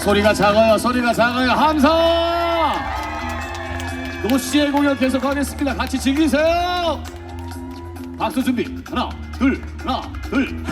소리가 작아요 소리가 작아요. 함성! 노씨의 공연 계속하겠습니다. 같이 즐기세요. 박수 준비. 하나 둘 하나 둘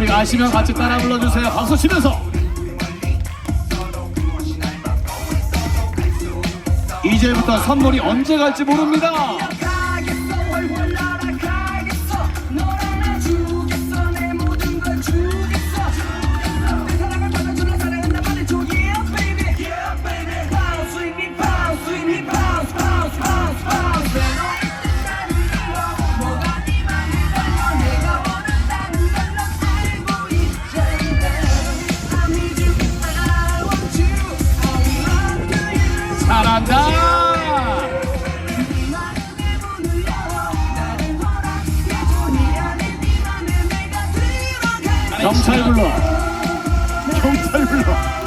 우리 아시면 같이 따라 불러주세요. 박수 치면서. 이제부터 선물이 언제 갈지 모릅니다 자! 경찰 불러. 경찰 불러.